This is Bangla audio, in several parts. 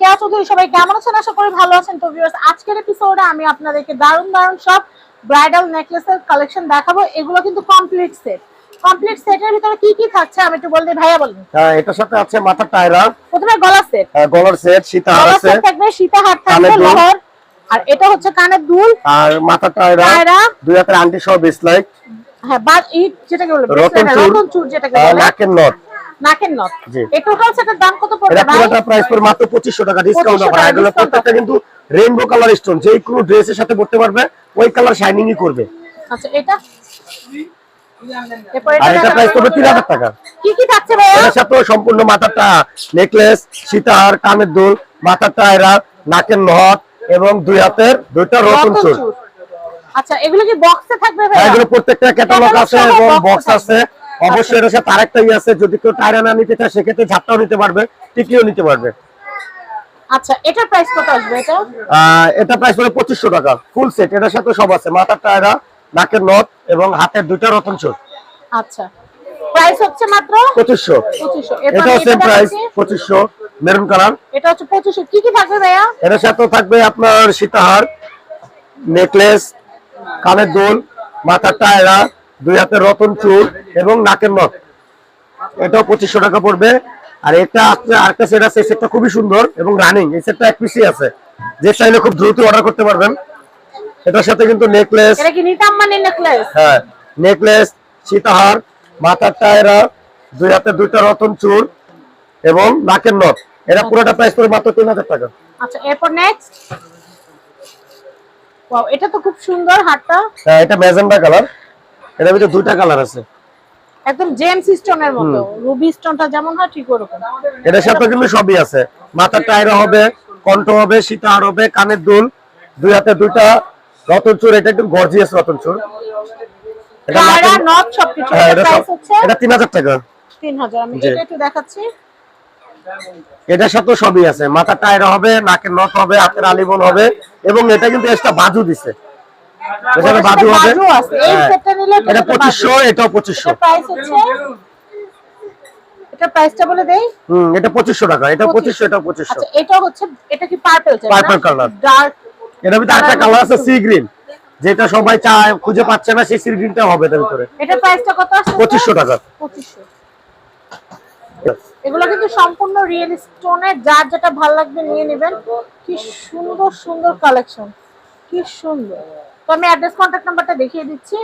কেয়া চৌধুরী সবাই কেমন আছেন? আশা করি ভালো আছেন। তো ভিউয়ার্স আজকের এপিসোডে আমি আপনাদেরকে দারুণ দারুণ সব ব্রাইডাল নেকলেসের কালেকশন দেখাবো। এগুলো কিন্তু কমপ্লিট সেট কমপ্লিট সেটের ভিতরে কি কি থাকছে আমি একটু বলতে ভাইয়া বলুন। হ্যাঁ এটার সাথে আছে মাথার টায়রা প্রথমে গলা সেট আহ, গলার সেট সীতাহার আছে। থাকবে সীতা হাত থাকবে লহর। আর এটা হচ্ছে কানের দুল। আর মাথার টায়রা টায়রা দুই হাতের আন্টি সহ হ্যাঁ বা ইট যেটাকে বলে রতন চুর। যেটাকে বলে। নাকের নট নাকের নথ। এই টোটাল সেটের দাম কত পড়বে ভাই? পুরোটা প্রাইস পড়ে মাত্র পঁচিশশো টাকা ডিসকাউন্ট 2500 অফার এগুলো প্রত্যেকটা কিন্তু রেইনবো কালার স্টোন যে কোনো ড্রেসের সাথে পড়তে পারবে ওই কালার শাইনিংই করবে। আচ্ছা এটা? আর এটা এটা প্রাইস পড়বে তিন হাজার টাকা। কি কি থাকছে ভাইয়া? এটার সাথে সম্পূর্ণ মাথাটা নেকলেস সীতাহার কানের দুল মাথার টায়রা নাকের নথ এবং দুই হাতের দুইটা রতন চুর। আচ্ছা এগুলো কি বক্সে থাকবে ভাইয়া? এগুলো প্রত্যেকটা ক্যাটালগ আছে এবং বক্স আছে। অবশ্যই এর সাথে আরেকটা ই আছে যদি কেউ টায়রা না নিতে চায় সেক্ষেত্রে ঝাপটাও নিতে পারবে টিকিও নিতে পারবে। আচ্ছা এটার প্রাইস কত আসবে এটা? এটা প্রাইস পড়ে টাকা ফুল সেট এটার সাথে সব আছে মাথার টায়রা নাকের নথ এবং হাতের দুইটা রতন চোর আচ্ছা প্রাইস হচ্ছে মাত্র? প্রাইস মেরুন কালার এটা হচ্ছে পঁচিশশো। কি কি থাকবে ভাইয়া? এটার সাথে থাকবে আপনার সীতাহার নেকলেস কানের দুল মাথার টায়রা দুই হাতের রতন চুর এবং নাকের নথ এটাও পঁচিশশো টাকা পড়বে। আর এটা আরেকটা সেট আছে এই সেটটা খুবই সুন্দর এবং রানিং এই সেটটা এক পিসি আছে। যে চাইলে খুব দ্রুত অর্ডার করতে পারবেন। এটার সাথে কিন্তু নেকলেস এটা কি নিতাম মানে নেকলেস হ্যাঁ নেকলেস সীতাহার মাথার টায়রা দুই হাতে দুইটা রতন চুর এবং নাকের নথ এটা পুরোটা প্রাইস করে মাত্র তিন হাজার টাকা। আচ্ছা এরপর নেক্সট ওয়াও এটা তো খুব সুন্দর হাতটা হ্যাঁ এটা ম্যাজেন্ডা কালার। এটার ভিতরে দুইটা কালার আছে। একদম জেমস স্টোনের মতো। রুবি স্টোনটা যেমন হয় ঠিক ওরকম। এটার সাথে কিন্তু সবই আছে। মাথার টায়রা হবে কণ্ঠ হবে সীতাহার হবে কানের দুল দুই হাতে দুইটা রতন চুর এটা একটু গর্জিয়াস রতন চুর। এটা নট সবকিছু। হ্যাঁ, এটা এটা সব- হচ্ছে এটা তিন হাজার টাকা। তিন হাজার। আমি এটা একটু দেখাচ্ছি। এটার সাথে সবই আছে। মাথার টায়রা হবে নাকের নথ হবে হাতের আলিবন হবে এবং এটা কিন্তু এক্সট্রা বাজু দিছে। এখানে বাজু হবে এই হ্যাঁ। সেটটা নিলে এটা। এটাও প্রাইস হচ্ছে? এটা প্রাইসটা বলে দেই? হম এটা পঁচিশশো টাকা এটা পঁচিশশো এটাও পঁচিশশো। আচ্ছা এটা হচ্ছে এটা কি পার্পল Purple color। ডার্ক এটার ভিতরে একটা কালার আছে সি গ্রিন যেটা সবাই চায় খুঁজে পাচ্ছে না সেই সি গ্রিনটা হবে ভিতরে। এটা প্রাইসটা কত আসছে? পঁচিশশো টাকা। এগুলো কিন্তু সম্পূর্ণ রিয়েল স্টোনের যার যেটা ভালো লাগবে নিয়ে নেবেন। কি সুন্দর সুন্দর কালেকশন কি সুন্দর। তো আমি অ্যাড্রেস কন্ট্যাক্ট নাম্বারটা দেখিয়ে দিচ্ছি।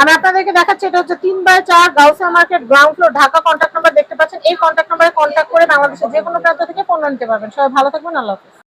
আমি আপনাদেরকে দেখাচ্ছি, এটা হচ্ছে তিন বাই চার Gausia market ground floor Dhaka contact number দেখতে পাচ্ছেন। এই কন্ট্যাক্ট নাম্বারে কন্ট্যাক্ট করে বাংলাদেশের যে কোনো প্রান্ত থেকে পণ্য নিতে পারবেন। সবাই ভালো থাকবেন, আল্লাহ হাফিজ।